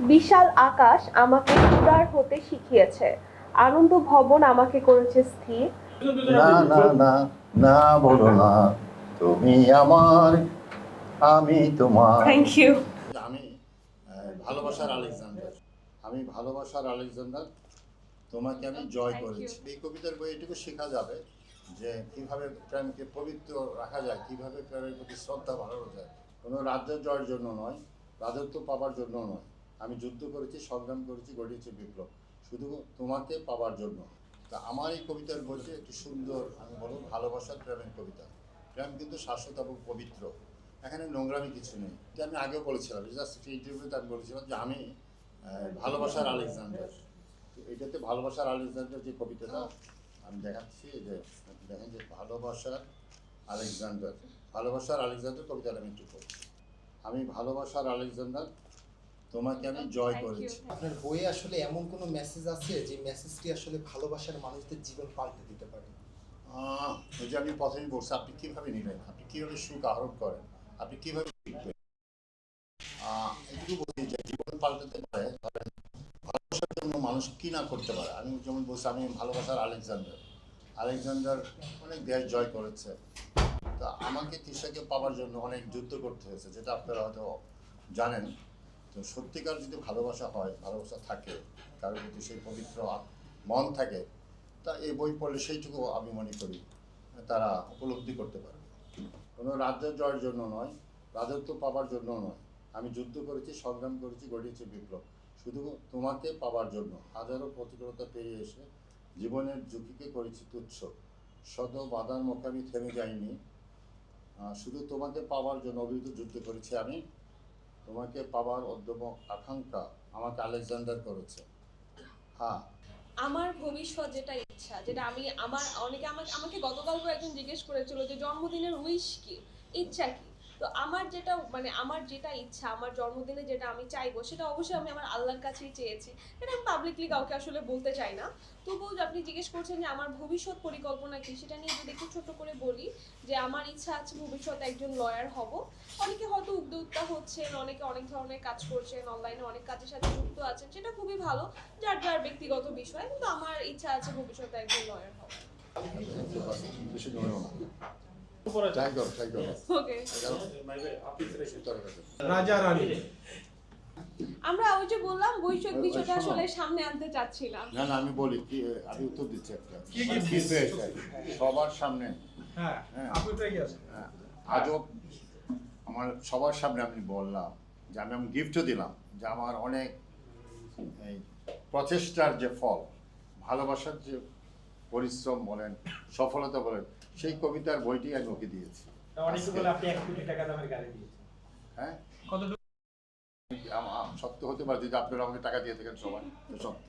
বিশাল আকাশ আমাকে উদার হতে শিখিয়েছে। আনন্দ ভবন আমাকে করেছে স্থির। না না না না বলো না। তুমি আমার আমি তোমার। থ্যাংক ইউ আমি ভালোবাসার আলেকজান্ডার। আমি ভালোবাসার আলেকজান্ডার। তোমাকে আমি জয় করেছি। এই কবিতার বই এটুকু শেখা যাবে যে কীভাবে প্রেমকে পবিত্র রাখা যায় কীভাবে প্রেমের প্রতি শ্রদ্ধা বাড়ানো যায়। কোনো রাজ্য জয়ের জন্য নয় রাজত্ব পাবার জন্য নয়। আমি যুদ্ধ করেছি, সংগ্রাম করেছি, গড়িয়েছি বিপ্লব। শুধু তোমাকে পাবার জন্য। তা আমার এই কবিতার বলছে একটি সুন্দর, আমি বলব, ভালোবাসার প্রেমের কবিতা। প্রেম কিন্তু শাশ্বত এবং পবিত্র। এখানে নোংরামি কিছু নেই। এটা আমি আগেও বলেছিলাম জাস্ট একটা ইন্টারভিউতে আমি বলেছিলাম যে আমি ভালোবাসার আলেকজান্ডার। এটাতে ভালোবাসার আলেকজান্ডার যে কবিতাটা আমি দেখাচ্ছি, যে দেখেন যে ভালোবাসার আলেকজান্ডার। ভালোবাসার আলেকজান্ডার কবিতাটা আমি একটু আমি ভালোবাসার আলেকজান্ডার তোমাকে আমি জয় করেছি। আপনার বইয়ে আসলে এমন কোনো মেসেজ আছে যে মেসেজটি আসলে ভালোবাসার মানুষদের জীবন পাল্টে দিতে পারে? ওই যে আমি প্রথমেই বলছি আপনি কীভাবে নিলেন আপনি কীভাবে সুখ আহরণ করেন? আপনি কীভাবে শিখবেন এটুকু বলি যে জীবন পাল্টাতে পারে ধরেন ভালোবাসার জন্য মানুষ কি না করতে পারে? আমি যেমন বলছি আমি ভালোবাসার আলেকজান্ডার। আলেকজান্ডার অনেক দেশ জয় করেছে। তা আমাকে তিশাকে পাওয়ার জন্য অনেক যুদ্ধ করতে হয়েছে যেটা আপনারা হয়তো জানেন। তো সত্যিকার যদি ভালোবাসা হয়, ভালোবাসা থাকে, কারোর যদি সেই পবিত্র মন থাকে, তা এই বই পড়লে সেইটুকু আমি মনে করি, তারা উপলব্ধি করতে পারবে। কোনো রাজ্য জয়ের জন্য নয়, রাজত্ব পাবার জন্য নয়। আমি যুদ্ধ করেছি, সংগ্রাম করেছি, গড়িয়েছি বিপ্লব। শুধু তোমাকে পাবার জন্য। হাজারো প্রতিকূলতা পেরিয়ে এসে জীবনের ঝুঁকিকে করেছি তুচ্ছ। শত বাধার মুখে আমি থেমে যাইনি। শুধু তোমাকে পাওয়ার জন্য অবিরত যুদ্ধ করেছি আমি। তোমাকে পাওয়ার অদ্যম আকাঙ্ক্ষা আমাকে আলেকজান্ডার করেছে। হ্যাঁ। আমার ভবিষ্যৎ যেটা ইচ্ছা, যেটা আমি আমার অনেকে আমাকে আমাকে গতকালও একজন জিজ্ঞেস করেছিল যে জন্মদিনের উইশ কি? ইচ্ছা কি? তো আমার যেটা মানে আমার যেটা ইচ্ছা, আমার জন্মদিনে যেটা আমি চাইব, সেটা অবশ্যই আমি আমার আল্লাহর কাছেই চেয়েছি। এটা আমি পাবলিকলি কাউকে আসলে বলতে চাই না। তবুও আপনি জিজ্ঞেস করছেন যে আমার ভবিষ্যৎ পরিকল্পনা কি, সেটা নিয়ে যদি একটু ছোট করে বলি যে আমার ইচ্ছা আছে ভবিষ্যতে একজন লয়ার হব। অনেকে হয়তো উদ্যোক্তা হচ্ছেন, অনেকে অনেক ধরনের কাজ করছেন অনলাইনে অনেক কাজের সাথে যুক্ত আছেন, সেটা খুবই ভালো, যার যার ব্যক্তিগত বিষয়, কিন্তু আমার ইচ্ছা আছে ভবিষ্যতে একজন লয়ার হব রাজা রানী। আমরা ওই যে বললাম বৈষয়িক বিষয়টা আসলে সামনে আনতে চাচ্ছিলাম। না না আমি বলি কি আমি উত্তর দিচ্ছি একটা। কি কি পেয়েছে সবার সামনে। হ্যাঁ হ্যাঁ। আপনি তো কি আছে হ্যাঁ, আজব আমার সবার সামনে আমি বললাম যে আমি আমি গিফটও দিলাম যে আমার অনেক প্রচেষ্টার যে ফল ভালোবাসার যে পরিশ্রম বলেন সফলতা বলেন সেই কবিতার বইটি আমি ওকে দিয়েছি। অনেকে বলে আপনি এক কোটি টাকা দামের গাড়ি দিয়েছেন। হ্যাঁ? সত্য হতে পারে যদি আপনারা আমাকে টাকা দিয়ে থাকেন সবাই তো সত্য।